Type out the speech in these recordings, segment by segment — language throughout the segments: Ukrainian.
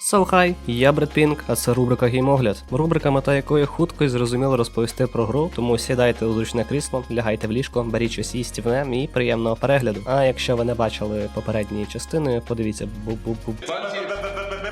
So я Бред Пінк, а це рубрика Геймогляд. Рубрика, мета якої хутко і зрозуміло розповісти про гру, тому сідайте у зручне крісло, лягайте в ліжко, беріть щось нем і приємного перегляду. А якщо ви не бачили попередньої частини, подивіться бу-бу-бу.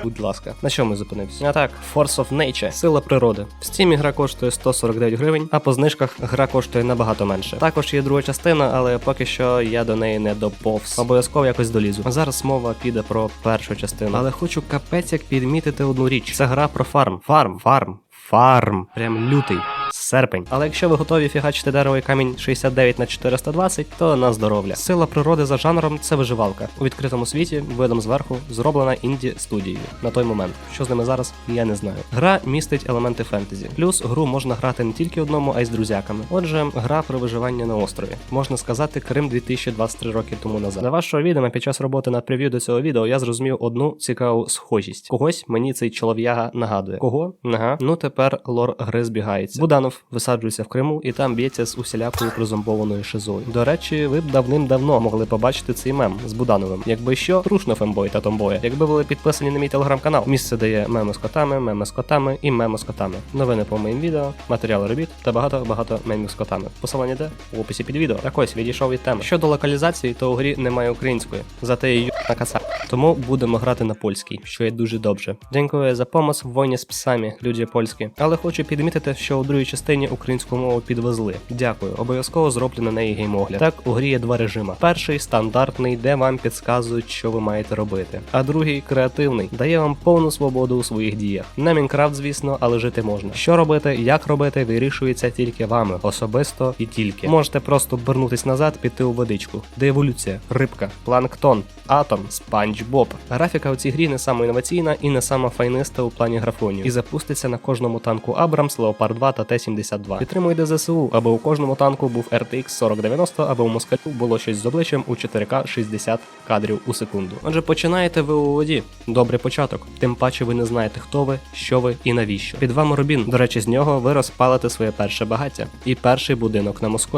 Будь ласка, на чому ми зупинився? А так, Force of Nature, сила природи. В Steam гра коштує 149 гривень, а по знижках гра коштує набагато менше. Також є друга частина, але поки що я до неї не доповз. Обов'язково якось долізу. А зараз мова піде про першу частину. Але хочу капець як підмітити одну річ: це гра про фарм. Фарм, фарм. Фарм, прям лютий, серпень. Але якщо ви готові фігачити дерево і камінь 69 на 420, то на здоров'я. Сила природи за жанром це виживалка у відкритому світі, видом зверху, зроблена інді студією на той момент. Що з ними зараз, я не знаю. Гра містить елементи фентезі. Плюс гру можна грати не тільки одному, а й з друзяками. Отже, гра про виживання на острові. Можна сказати, Крим 2023 роки тому назад. За вашого відома під час роботи над прев'ю до цього відео я зрозумів одну цікаву схожість. Когось мені цей чолов'яга нагадує. Кого? Ага. Ну тепер лор гри збігається. Буданов висаджується в Криму і там б'ється з усілякою призомбованою шизою. До речі, ви б давним-давно могли побачити цей мем з Будановим. Якби що, трушно фембой та томбоя. Якби були підписані на мій телеграм-канал. Місце дає меми з котами, меми з котами і меми з котами. Новини по моїм відео, матеріали робіт та багато багато мемів з котами. Посилання де в описі під відео. Так ось відійшов від теми. Щодо локалізації, то у грі немає української, зате її на каса. Тому будемо грати на польській, що є дуже добре. Дякую за помос в війні з псами, люди польські. Але хочу підмітити, що у другій частині українську мову підвезли. Дякую, обов'язково зроблю на неї геймогляд. Так, у грі є два режими: перший стандартний, де вам підказують, що ви маєте робити. А другий креативний, дає вам повну свободу у своїх діях. Не Мінкрафт, звісно, але жити можна. Що робити, як робити, вирішується тільки вами, особисто і тільки. Можете просто обернутись назад, піти у водичку. Де еволюція, рибка, планктон, атом, спанч Боб. Графіка у цій грі не сама інноваційна і не сама файниста у плані графонів. І запуститься на кожному танку Абрамс, Leopard 2 та Т-72. Підтримуйте ЗСУ, аби у кожному танку був RTX 4090, аби у москалю було щось з обличчям у 4К 60 кадрів у секунду. Отже, починаєте ви у воді. Добрий початок. Тим паче ви не знаєте, хто ви, що ви і навіщо. Під вами Рубін. До речі, з нього ви розпалите своє перше багаття і перший будинок на Москві.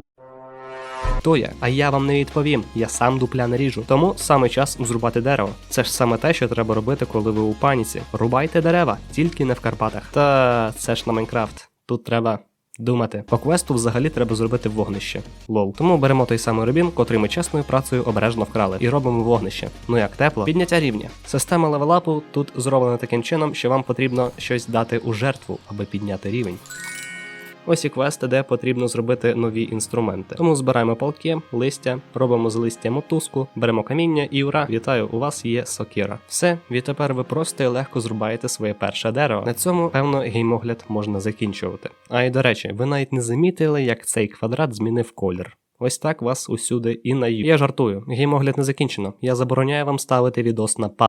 Хто я? А я вам не відповім. Я сам дупля не ріжу. Тому саме час зрубати дерево. Це ж саме те, що треба робити, коли ви у паніці. Рубайте дерева, тільки не в Карпатах. Та це ж на Майнкрафт. Тут треба. Думати, по квесту взагалі треба зробити вогнище. Лол. Тому беремо той самий рубін, котрий ми чесною працею обережно вкрали, і робимо вогнище. Ну як тепло, підняття рівня. Система левелапу тут зроблена таким чином, що вам потрібно щось дати у жертву, аби підняти рівень. Ось і квести, де потрібно зробити нові інструменти. Тому збираємо палки, листя, робимо з листя мотузку, беремо каміння і ура! Вітаю! У вас є сокира. Все, відтепер ви просто і легко зрубаєте своє перше дерево. На цьому, певно, геймогляд можна закінчувати. А й до речі, ви навіть не замітили, як цей квадрат змінив колір. Ось так вас усюди і на Я жартую. Геймогляд не закінчено. Я забороняю вам ставити відос на па.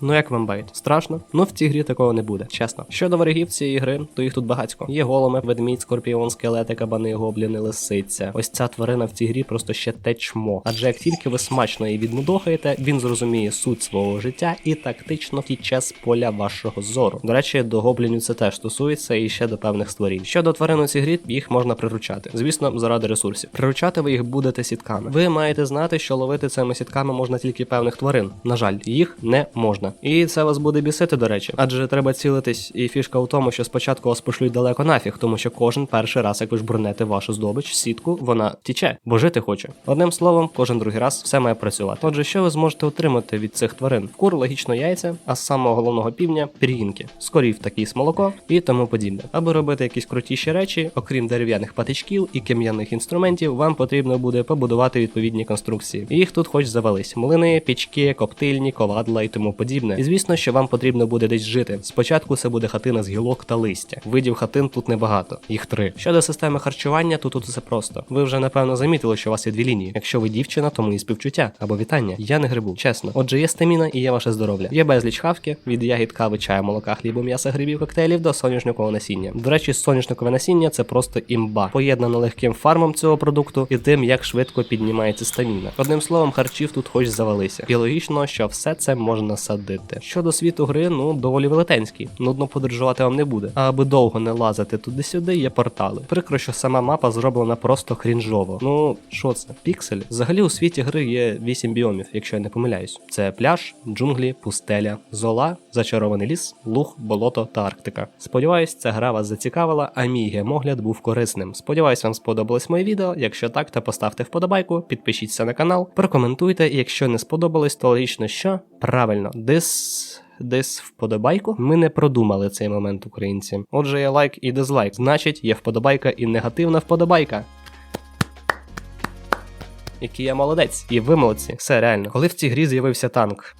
Ну як вам байт? Страшно? Ну в цій грі такого не буде, чесно. Щодо ворогів цієї гри, то їх тут багатько. Є голоми, ведмідь, скорпіон, скелети, кабани, гобліни, лисиця. Ось ця тварина в цій грі просто ще те чмо. Адже як тільки ви смачно її відмудохаєте, він зрозуміє суть свого життя і тактично втіче з поля вашого зору. До речі, до гоблінів це теж стосується і ще до певних створінь. Щодо тварин у цій грі, їх можна приручати. Звісно, заради ресурсів. Приручати ви їх будете сітками. Ви маєте знати, що ловити цими сітками можна тільки певних тварин. На жаль, їх не можна. І це вас буде бісити, до речі, адже треба цілитись, і фішка у тому, що спочатку вас пошлють далеко нафіг, тому що кожен перший раз, як ви ж вашу здобич, сітку, вона тіче, бо жити хоче. Одним словом, кожен другий раз все має працювати. Отже, що ви зможете отримати від цих тварин? Кур, логічно яйця, а з самого головного півня пір'їнки, скорів такий смолоко і тому подібне. Аби робити якісь крутіші речі, окрім дерев'яних патичків і кем'яних інструментів, вам потрібно буде побудувати відповідні конструкції. Їх тут хоч завались: млини, пічки, коптильні, ковадла і тому подібне. І звісно, що вам потрібно буде десь жити. Спочатку це буде хатина з гілок та листя. Видів хатин тут небагато, їх три. Щодо системи харчування, то тут усе просто. Ви вже напевно замітили, що у вас є дві лінії. Якщо ви дівчина, то мої співчуття або вітання. Я не грибу, чесно. Отже, є стаміна і є ваше здоров'я. Є безліч хавки від ягід кави, чаю, молока, хлібу, м'яса, грибів, коктейлів до соняшникового насіння. До речі, соняшникове насіння це просто імба, поєднано легким фармом цього продукту і тим, як швидко піднімається стаміна. Одним словом, харчів тут хоч завалися. І логічно, що все це можна садити. Ходити. Щодо світу гри, ну доволі велетенський. Нудно подорожувати вам не буде. А аби довго не лазити туди-сюди, є портали. Прикро, що сама мапа зроблена просто крінжово. Ну що це? Піксель? Взагалі у світі гри є 8 біомів, якщо я не помиляюсь. Це пляж, джунглі, пустеля, зола, зачарований ліс, луг, болото та Арктика. Сподіваюсь, ця гра вас зацікавила, а мій гемогляд був корисним. Сподіваюсь, вам сподобалось моє відео. Якщо так, то поставте вподобайку, підпишіться на канал, прокоментуйте, і якщо не сподобалось, то логічно що? Правильно, дис. Десь вподобайку. Ми не продумали цей момент українці. Отже, є лайк і дизлайк. Значить, є вподобайка і негативна вподобайка. Який я молодець, і ви молодці. Все реально. Коли в цій грі з'явився танк,